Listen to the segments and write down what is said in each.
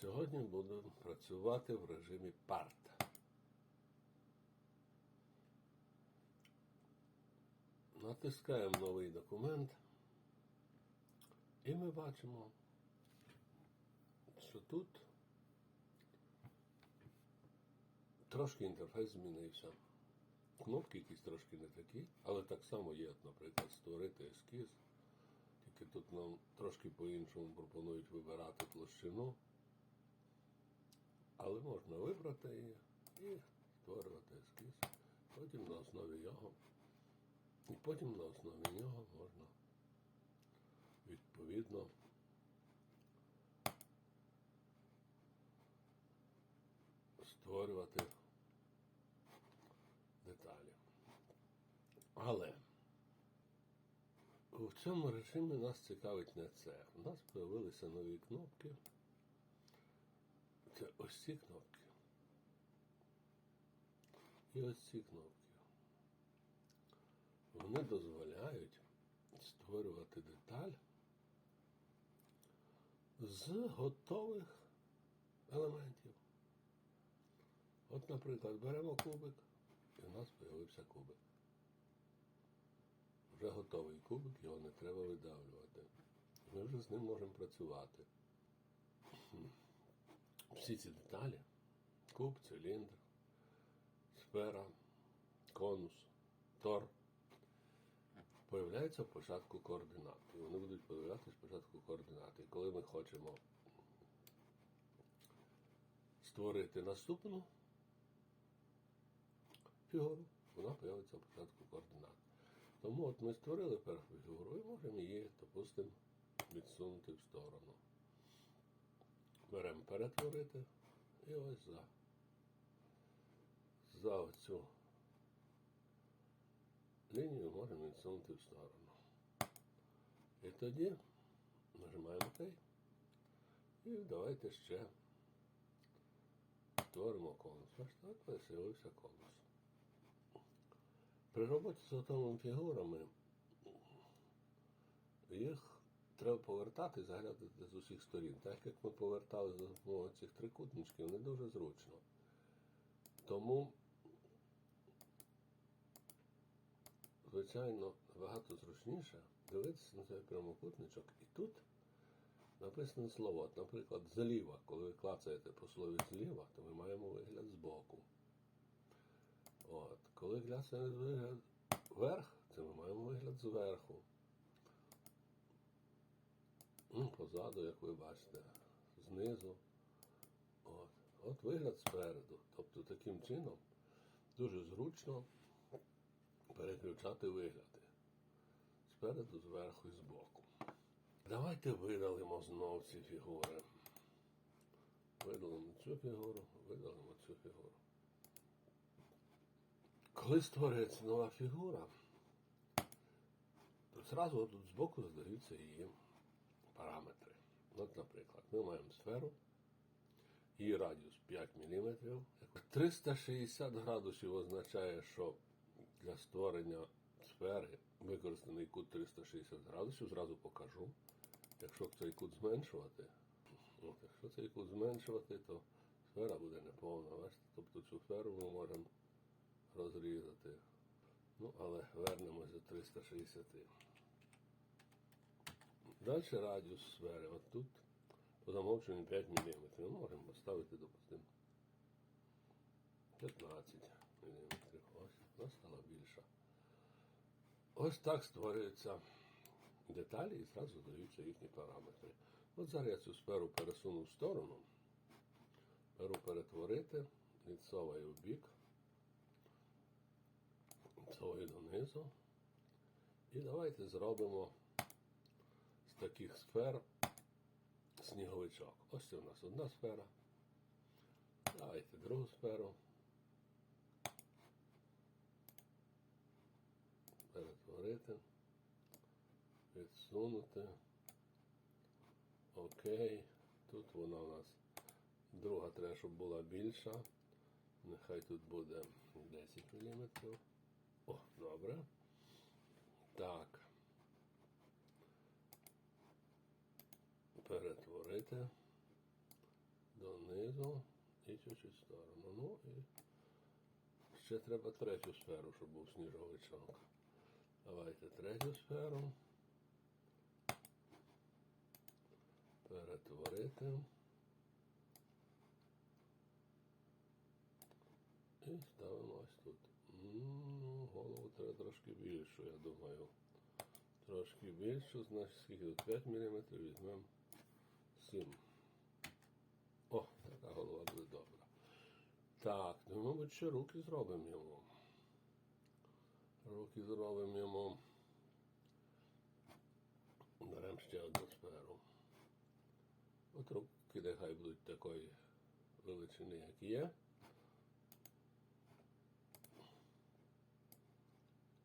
Сьогодні буду працювати в режимі парт. Натискаємо новий документ, і ми бачимо, що тут трошки інтерфейс змінився. Кнопки якісь трошки не такі, але так само є, наприклад, створити ескіз. Тільки тут нам трошки по-іншому пропонують вибирати площину. Але можна вибрати її і створювати ескіз. Потім на основі його. І потім на основі нього можна відповідно створювати деталі. Але в цьому режимі нас цікавить не це. У нас з'явилися нові кнопки. Це ось ці кнопки. І ось ці кнопки. Вони дозволяють створювати деталь з готових елементів. От, наприклад, беремо кубик, і у нас з'явився кубик. Вже готовий кубик, його не треба видавлювати. Ми вже з ним можемо працювати. Всі ці деталі куб, циліндр, сфера, конус, тор появляються в початку координат. І вони будуть появлятися спочатку координати. І коли ми хочемо створити наступну фігуру, вона появиться в початку координат. Тому от ми створили першу фігуру і можемо її, допустимо, відсунути в сторону. Беремо перетворити і ось за, за оцю лінію можемо відсунути в сторону. І тоді нажимаємо ОК. І давайте ще створимо конус. Ось так з'явився конус. При роботі з готовими фігурами їх треба повертати заглядати з усіх сторін. Так як ми повертали за допомогою цих трикутничків, не дуже зручно. Тому, звичайно, набагато зручніше дивитися на цей прямокутничок. І тут написане слово. От, наприклад, зліва. Коли ви клацаєте по слові зліва, то ми маємо вигляд збоку. От. Коли глясне вигляд вверх, це ми маємо вигляд зверху. Ну, Позаду, як ви бачите, знизу. От. От вигляд спереду. Тобто таким чином дуже зручно переключати вигляди. Спереду, зверху і збоку. Давайте видалимо знов ці фігури. Видалимо цю фігуру, видалимо цю фігуру. Коли створюється нова фігура, то зразу тут збоку задаються її параметри. От, наприклад, ми маємо сферу, її радіус 5 мм. 360 градусів означає, що для створення сфери використаний кут 360 градусів, зразу покажу. Якщо цей кут зменшувати, от, якщо цей кут зменшувати, то сфера буде неповна. Тобто цю сферу ми можемо розрізати. Ну, але вернемось до 360. Далі радіус сфери. От тут по замовченню 5 мм. Ми можемо поставити, допустимо, 15 мм. Ось, вона стала більша. Ось так створюються деталі і зразу даються їхні параметри. От зараз я цю сферу пересуну в сторону, беру перетворити, відсовую в бік. Цього донизу. І давайте зробимо таких сфер сніговичок. Ось це у нас одна сфера. Давайте другу сферу. Перетворити. Відсунути. Окей. Тут вона у нас друга треба, щоб була більша. Нехай тут буде 10 мм. О, добре. Так. Перетворити. знизу і чуть-чуть в сторону. Ну і ще треба третю сферу, щоб був сніжовичок. Давайте третю сферу. Перетворити. І ставимо ось тут. Ну, голову треба трошки більшу, я думаю. Трошки більшу, значить скільки тут 5 мм візьмемо 7. О, така голова буде добра. Так, ну, мабуть, ще руки зробимо йому. Руки зробимо йому. Беремо ще одну сферу. От руки нехай будуть такої величини, як є.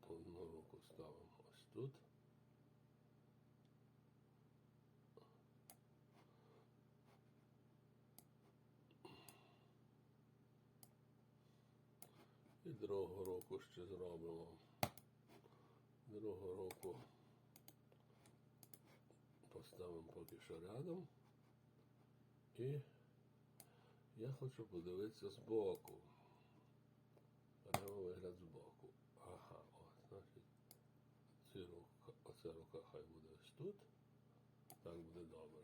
Одну руку ставимо ось тут. І другу руку ще зробимо. Другу руку поставимо поки що рядом. І я хочу подивитися збоку. Беремо вигляд збоку. Ага, от, значить, ці рука, оця рука хай буде ось тут. Так буде добре.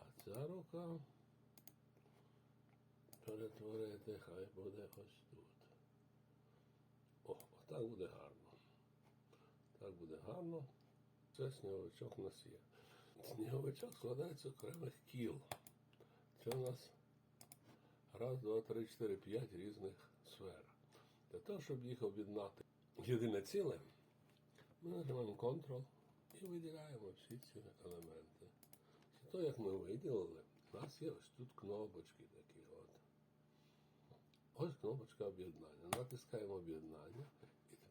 А ця рука перетворити хай буде ось так буде гарно. Так буде гарно. Це сніговичок у нас є. Сніговичок складається з окремих кіл. Це у нас раз, два, три, чотири, п'ять різних сфер. Для того, щоб їх об'єднати єдине ціле, ми нажимаємо Ctrl і виділяємо всі ці елементи. Після того, як ми виділили, у нас є ось тут кнопочки такі от. Ось кнопочка об'єднання. Натискаємо об'єднання, і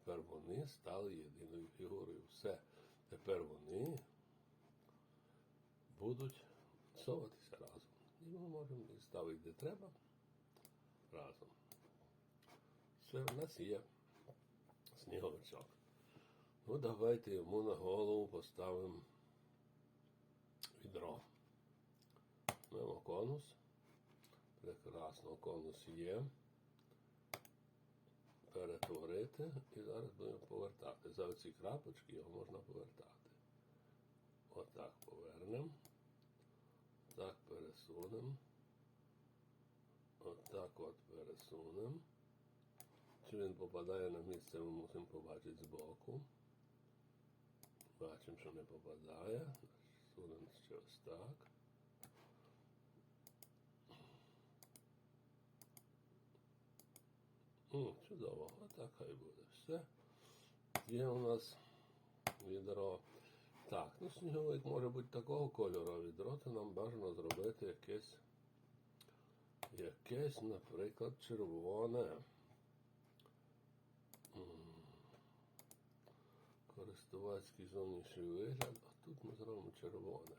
тепер вони стали єдиною фігурою. Все. Тепер вони будуть соватися разом. І ми можемо їх ставити де треба разом. Все, в нас є сніговичок. Ну, давайте йому на голову поставимо відро. Маємо конус. Прекрасно, конус є. Перетворити і зараз будемо повертати. За ці крапочки його можна повертати. Отак повернемо. Так пересунемо. Отак от пересунемо. Чи він попадає на місце, ми мусимо побачити збоку. Бачимо, що не попадає. Сунемо ось так. М, чудово, отак хай буде. Все. Є у нас відро. Так, ну сніговик може бути такого кольору, а відро, то нам бажано зробити якесь, якесь, наприклад, червоне. Користувацький зовнішній вигляд, а тут ми зробимо червоне.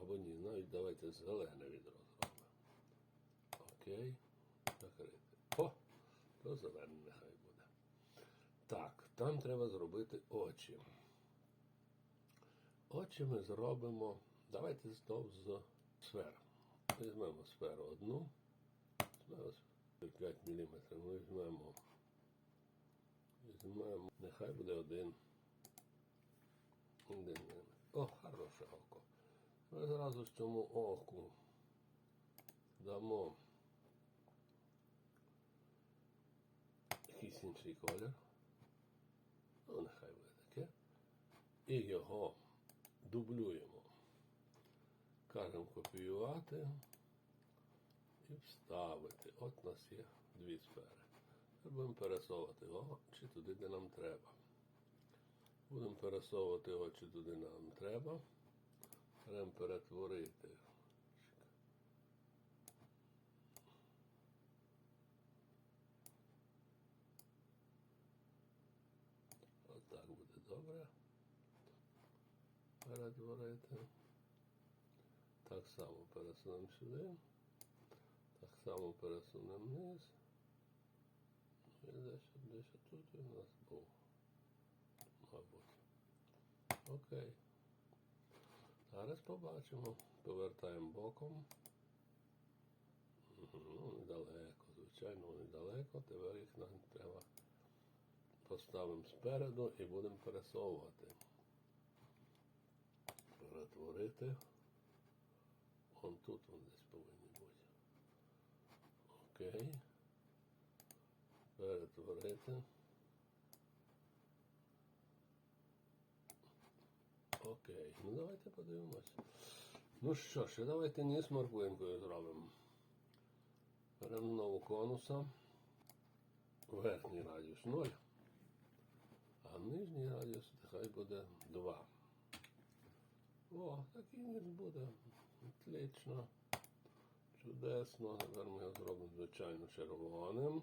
Або ні, навіть давайте зелене відро зробимо. Окей, закрити. То зелене нехай буде. Так, там треба зробити очі. Очі ми зробимо. Давайте знов з сфер. Візьмемо сферу одну. Візьмемо 5 мм. Ми візьмемо. Візьмемо. Нехай буде один. Один мм. О, хороше око. Ми зразу ж цьому оку дамо якийсь інший колір. Ну, нехай буде таке. І його дублюємо. Кажемо копіювати і вставити. От у нас є дві сфери. Будемо пересовувати очі туди, де нам треба. Будемо пересовувати очі туди, де нам треба. Беремо перетворити. Отак буде добре. Перетворити. Так само пересунемо сюди. Так само пересунемо вниз. Ну, І десь, десь тут у нас був. Мабуть. Окей. Зараз побачимо. Повертаємо боком. Ну, недалеко, звичайно, недалеко. Тепер їх нам треба поставимо спереду і будемо пересовувати. Перетворити. Вон тут вон десь повинні бути. Окей. Перетворити. Окей. Ну давайте подивимось. Ну що ж, давайте ніс морквинкою зробимо. Беремо нову конуса. Верхній радіус 0. А нижній радіус хай буде 2. О, такий ніс буде. Отлично. Чудесно. Тепер ми його зробимо звичайно червоним.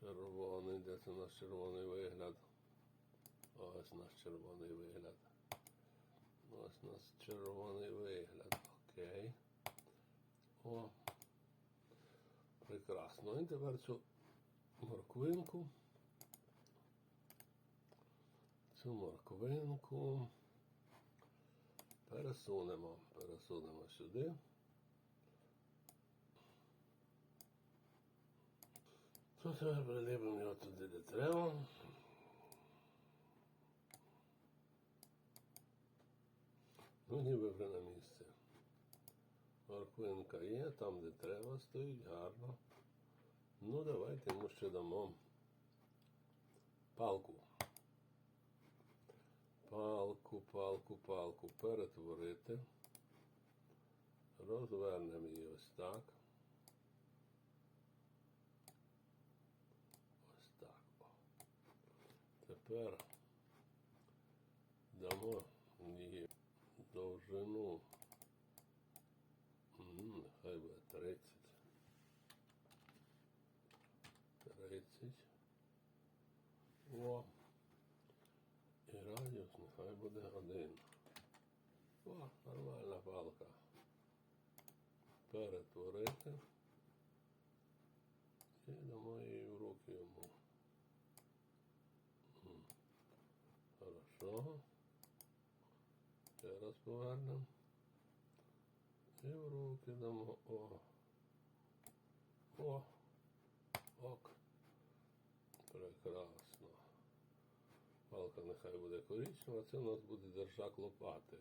Червоний, де це наш червоний вигляд? Ось наш червоний вигляд. Ось у нас червоний вигляд. Окей. О. Прекрасно. І тепер цю морквинку. Цю морквинку пересунемо. Пересунемо сюди. То тепер приліпимо його туди, де треба. Ну, ніби вже на місце. Морквинка є, там, де треба, стоїть гарно. Ну, давайте йому ще дамо палку. Палку, палку, палку перетворити. Розвернемо її ось так. Ось так. Тепер дамо її довжину. М, Нехай буде 30. 30. О. Буде один. О, нормальна палка. Перетворити. І дамо її в руки йому. Хорошо. Ще раз повернемо. І в руки дамо. О. О. Ок. Прекрасно. Палка нехай буде коричнева, це у нас буде держак лопати.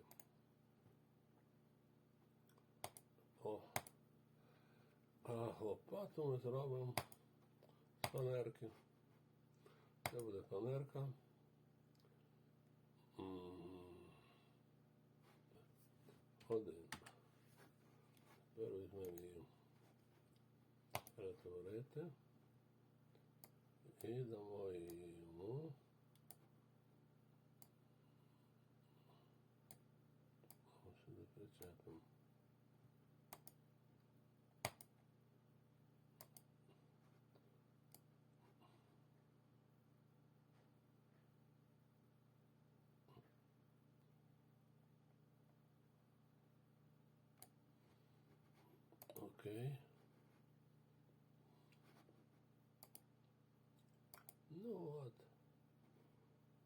О. А лопату ми зробимо з фанерки. Це буде фанерка. Один. Тепер візьмемо її. Перетворити. І дамо її йому. Ось сюди причепимо. Окей. Ну от.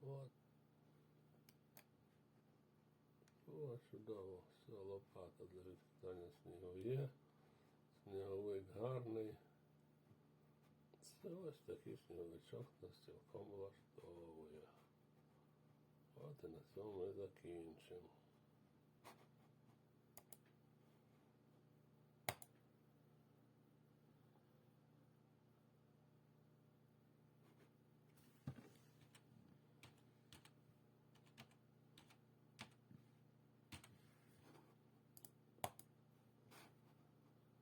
От. О, чудово. Все, лопата для відкидання снігу є. Сніговик гарний. Це ось такий сніговичок нас цілком влаштовує. От і на цьому ми закінчимо.